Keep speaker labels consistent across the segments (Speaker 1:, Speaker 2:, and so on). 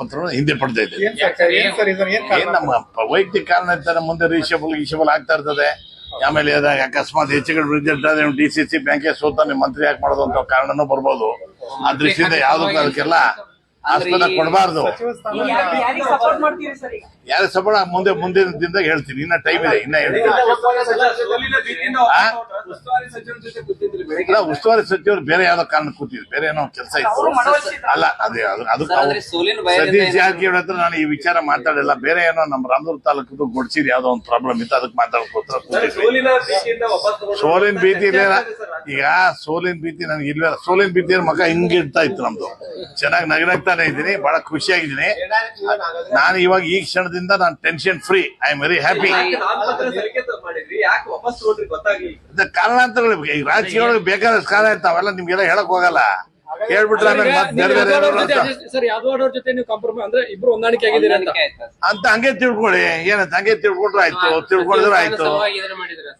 Speaker 1: ಪತ್ರ ಹಿಂದೆ ಪಡ್ತಾ ಇದ್ದೇವೆ ನಮ್ಮ ವೈಯಕ್ತಿಕ ಕಾರಣ ಇರ್ತಾರೆ ಮುಂದೆ ರೀಶಬಲ್ ಗೀಶಬಲ್ ಆಗ್ತಾ ಇರ್ತದೆ. ಆಮೇಲೆ ಅಕಸ್ಮಾತ್ ಹೆಚ್ಚು ಕಡೆ ರಿಸಲ್ಟ್ ಆದ್ರೆ ಡಿ ಸಿ ಸಿ ಬ್ಯಾಂಕ್ ಸೋತಾನೆ ಮಂತ್ರಿ ಯಾಕೆ ಮಾಡೋದು ಅಂತ ಕಾರಣನೂ ಬರ್ಬೋದು. ಆ ದೃಷ್ಟಿಯಿಂದ ಯಾವುದಕ್ಕೆಲ್ಲ ಅದಕ್ಕೆಲ್ಲ ಆಸ್ಪದ ಕೊಡಬಾರ್ದು.
Speaker 2: ಯಾರು ಸಪೋರ್ಟ್ ಮಾಡ್ತೀರಿ ಸರ್ ಈಗ?
Speaker 1: ಯಾರ ಸಬಳ ಮುಂದೆ ಮುಂದಿನ ದಿನದಾಗ ಹೇಳ್ತೀನಿ. ಇನ್ನ ಟೈಮ್ ಇದೆ ಇನ್ನ ಹೇಳ್ತೀನಿ? ಅಲ್ಲ ಉಸ್ತುವಾರಿ ಸಚಿವರು ಬೇರೆ ಯಾವ್ದೋ ಕಾರಣ ಕೂತಿದ್ರು. ಬೇರೆ ಏನೋ ಕೆಲಸ ಇತ್ತು. ಅಲ್ಲ ಅದೇ ಅದು ಅದಕ್ಕೆ ಸತೀಶ್ ಜಾರಕಿಹೊಳಿ ಹತ್ರ ನಾನು ಈ ವಿಚಾರ ಮಾತಾಡಿಲ್ಲ ಬೇರೆ ಏನೋ ನಮ್ಮ ರಾಮದುರ್ಗ ತಾಲೂಕು ಗೊಡ್ಸಿದ್ ಯಾವ್ದೋ ಒಂದು ಪ್ರಾಬ್ಲಮ್ ಇತ್ತು. ಅದಕ್ಕೆ ಮಾತಾಡ್ಕೋತ್ರ ಸೋಲಿನ ಭೀತಿ ಇಲ್ಲ. ಈಗ ಸೋಲಿನ ಭೀತಿ ನನಗೆ ಇಲ್ಲ ಸೋಲಿನ ಭೀತಿ ಮಗ ಹಿಂಗಿಡ್ತಾ ಇತ್ತು ನಮ್ದು. ಚೆನ್ನಾಗಿ ನಗನಗ್ತಾನೆ ಇದ್ದೀನಿ ಬಹಳ ಖುಷಿಯಾಗಿದ್ದೀನಿ. ನಾನು ಇವಾಗ ಈ ಕ್ಷಣದಿಂದ ನಾನು tension free I am very happy ಕಾರಣಾಂತರಗಳು ಈಗ ರಾಜಕೀಯ ಬೇಕಾದಷ್ಟು ಕಾರಣ ಇರ್ತಾವೆಲ್ಲ ನಿಮ್ಗೆಲ್ಲ ಹೇಳಕ್ ಹೋಗಲ್ಲ. ಹೇಳ್ಬಿಟ್ರೆ ಅಂತ-
Speaker 3: ಸರ್ ಯಾದವ್ ಜೊತೆ ನೀವು ಕಾಂಪ್ರಮೈಸ್ ಅಂದ್ರೆ ಇಬ್ರು ಹೊಂದಾಣಿಕೆ ಆಗಿದ್ದೀರಿ ಅಂತ.
Speaker 1: ಅಂತ ಹಂಗೆ ತಿಳ್ಕೊಳ್ಳಿ. ಏನಂತ? ಹಂಗೆ ತಿಳ್ಕೊಂಡ್ರೆ ಆಯ್ತು. ತಿಳ್ಕೊಂಡ್ರೆ ಆಯ್ತು.
Speaker 4: ಸಲುವಾಗಿ ಇದನ್ನ ಸರ್?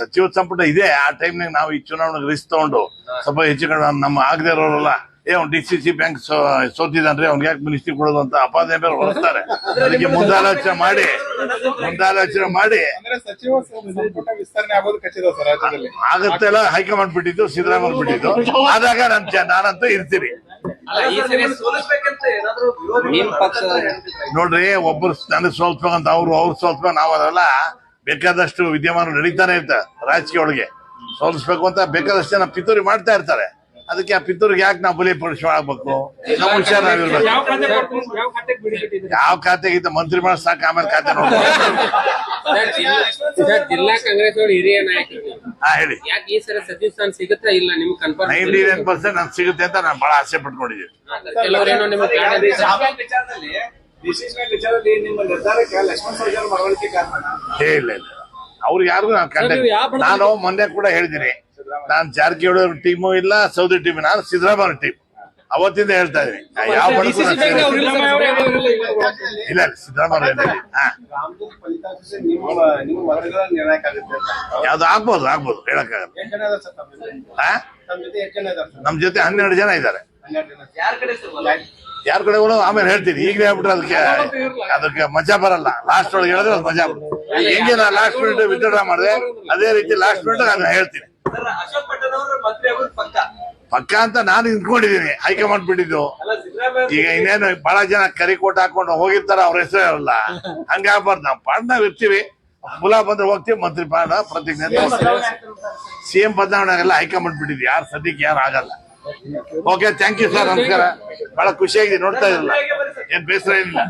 Speaker 5: ಸಚಿವ
Speaker 1: ಸಂಪುಟ ಇದೆ. ಆ ಟೈಮ್ನಾಗ ನಾವು ಈ ಚುನಾವಣೆಗೆ ರಿಸ್ಕ್ ತಗೊಂಡು ಸ್ವಲ್ಪ ಹೆಚ್ಚು ಕಡೆ ನಮ್ಮ ಆಗದೆ ಇರೋರಲ್ಲ. ಏ ಅವ್ನು ಡಿ ಸಿ ಸಿ ಬ್ಯಾಂಕ್ ಸೋತಿದ್ದಾನ್ರಿ ಅವ್ನಿಗೆ ಯಾಕೆ ಮಿನಿಸ್ಟ್ರಿ ಕೊಡೋದು ಅಂತ ಅಪಾದನೆ ಮೇಲೆ ಹೊರಡ್ತಾರೆ. ಅದಕ್ಕೆ ಮುಂದಾಲೋಚನೆ ಮಾಡಿ ಮುಂದಾಲೋಚನೆ ಮಾಡಿ. ಆಗತ್ತೆಲ್ಲ ಹೈಕಮಾಂಡ್ ಬಿಟ್ಟಿದ್ದು ಸಿದ್ದರಾಮಯ್ಯ ಬಿಟ್ಟಿದ್ದು. ಆದಾಗ ನನ್ ಚ- ನಾನಂತೂ ಇರ್ತೀನಿ. ನೋಡ್ರಿ ಒಬ್ರು ನನಗೆ ಅಂತ ಅವ್ರು ಅವ್ರು ಸೋಲ್ಸ್ಬೇಕು ನಾವು ಅದೆಲ್ಲ. ಬೇಕಾದಷ್ಟು ವಿದ್ಯಮಾನ ನಡೀತಾನೆ ಇರ್ತಾರೆ ರಾಜಕೀಯ ಒಳಗೆ. ಸೋಲಿಸ್ಬೇಕು ಅಂತ ಬೇಕಾದಷ್ಟು ಜನ ಪಿತೂರಿ ಮಾಡ್ತಾ ಇರ್ತಾರೆ. ಅದಕ್ಕೆ ಆ ಪಿತೂರಿಗೆ ಯಾಕೆ ನಾವು ಬಲಿ ಆಗ್ಬೇಕು? ನಮ್ಮ ಹುಷಾರಾಗಿರ್ಬೇಕು
Speaker 3: ಯಾವ
Speaker 1: ಖಾತೆಗಿಂತ ಮಂತ್ರಿ ಮಾಡಿ ಸಾಕು ಆಮೇಲೆ ಖಾತೆ ನೋಡ್ಬೋದು.
Speaker 6: ಸರ್, ಜಿಲ್ಲಾ ಕಾಂಗ್ರೆಸ್ ಅವರು ಹಿರಿಯ ನಾಯಕರು.
Speaker 1: ಹಾ ಹೇಳಿ.
Speaker 6: ಯಾಕೆ ಈ ಸಲ ಸಚಿವ ಸ್ಥಾನ ಸಿಗುತ್ತಾ ಇಲ್ಲ? ನಿಮ್ಗೆ ಕನ್ಫರ್ಮ್
Speaker 1: ನೈಂಟಿ ನೈನ್ ಪರ್ಸೆಂಟ್ ನನ್ ಸಿಗುತ್ತೆ ಅಂತ ನಾನು ಬಹಳ ಆಸೆ ಪಟ್ಕೊಂಡಿದ್ದೀನಿ
Speaker 6: ಕೆಲವರೇನೋ ನಿಮ್ಗೆ
Speaker 1: ಇಲ್ಲ ಇಲ್ಲ. ಅವ್ರಿಗೆ ಯಾರಿಗೂ ನಾನು
Speaker 3: ನೀವು
Speaker 1: ನಾನು ಮೊನ್ನೆ ಕೂಡ ಹೇಳಿದ್ದೀನಿ. ನಾನು ಜಾರಕಿಹೊಳಿ ಟೀಮು ಇಲ್ಲ ಸೌದಿ ಟೀಮ್ ನಾನು ಸಿದ್ದರಾಮಯ್ಯ ಟೀಮ್ ಅವತ್ತಿಂದ ಹೇಳ್ತಾ ಇದ್ದೀನಿ. ಯಾವ ನಾನು ಸೇರಿಲ್ಲ.
Speaker 3: ಇಲ್ಲ, ಇಲ್ಲ.
Speaker 1: ಸಿದ್ದರಾಮಯ್ಯ ಹಾ.
Speaker 7: ರಾಮದುರ್ಗ ಫಲಿತಾಂಶ ನಿಮ್ಮ ನಿಮ್ಮ ಮತಗಳ ನಿರ್ಣಾಯಕ ಆಗುತ್ತೆ ಅಂತ.
Speaker 1: ಯಾವ್ದು ಆಗ್ಬೋದು ಆಗ್ಬೋದು ಹೇಳಕ್ಕಾಗಲ್ಲ.
Speaker 7: ಎಷ್ಟು ಜನ ಇದಾರೆ ಸರ್ ತಮ್ಮ ಜೊತೆ?
Speaker 1: ಹಾ?
Speaker 7: ತಮ್ಮ ಜೊತೆ ಎಷ್ಟು ಜನ ಇದಾರೆ ಸರ್?
Speaker 1: ನಮ್ ಜೊತೆ ಹನ್ನೆರಡು ಜನ ಇದ್ದಾರೆ.
Speaker 7: ಹನ್ನೆರಡು ಜನ
Speaker 4: ಯಾರ್ ಕಡೆ ಸರ್ ಒಲ?
Speaker 1: ಯಾರ ಕಡೆ ಹೋಗೋದು ಆಮೇಲೆ ಹೇಳ್ತೀನಿ. ಈಗಲೇ ಹೇಳ್ಬಿಟ್ರೆ ಅದಕ್ಕೆ ಅದಕ್ಕೆ ಮಜಾ ಬರಲ್ಲ. ಲಾಸ್ಟ್ ಒಳಗೆ ಹೇಳಿದ್ರೆ ಅದು ಮಜಾ ಬರುತ್ತೆ. ಹೆಂಗೆ ನಾನು ಲಾಸ್ಟ್ ಮಿನಿಟ್ ವಿತ್ಡ್ರಾ ಮಾಡಿದೆ? ಅದೇ ರೀತಿ ಲಾಸ್ಟ್ ಮಿನಿಟ್ ನಾನು ಹೇಳ್ತೀನಿ.
Speaker 4: ಪಕ್ಕ.
Speaker 1: ಪಕ್ಕ ಅಂತ ನಾನು ನಿಂತ್ಕೊಂಡಿದ್ದೀನಿ ಹೈಕಮಾಂಡ್ ಬಿಟ್ಟಿದ್ದು.
Speaker 4: ಅಲ್ಲ
Speaker 1: ಈಗ ಇನ್ನೇನು ಬಹಳ ಜನ ಕರಿ ಕೋಟ್ ಹಾಕೊಂಡು ಹೋಗಿರ್ತಾರ ಅವ್ರ ಹೆಸರು ಇರಲ್ಲ. ಹಂಗಾಗ್ಬಾರ್ದು ನಾವು ಪಾಡ್ನಾಗ ಇರ್ತೀವಿ. ಮುಲಾ ಬಂದ್ರೆ ಹೋಗ್ತೀವಿ ಮಂತ್ರಿ ಪಾಡ ಪ್ರತಿಜ್ಞೆ ಸಿಎಂ ಬದಲಾವಣೆಗೆಲ್ಲ ಹೈಕಮಾಂಡ್ ಬಿಟ್ಟಿದ್ವಿ ಯಾರು ಸದ್ಯಕ್ಕೆ ಯಾರು ಆಗಲ್ಲ. ಓಕೆ ಥ್ಯಾಂಕ್ ಯು ಸರ್ ನಮಸ್ಕಾರ. ಬಹಳ ಖುಷಿಯಾಗಿದೆ ನೋಡ್ತಾ ಇರಲ್ಲ. ಏನ್ ಬೇಸರ ಏನಿಲ್ಲ.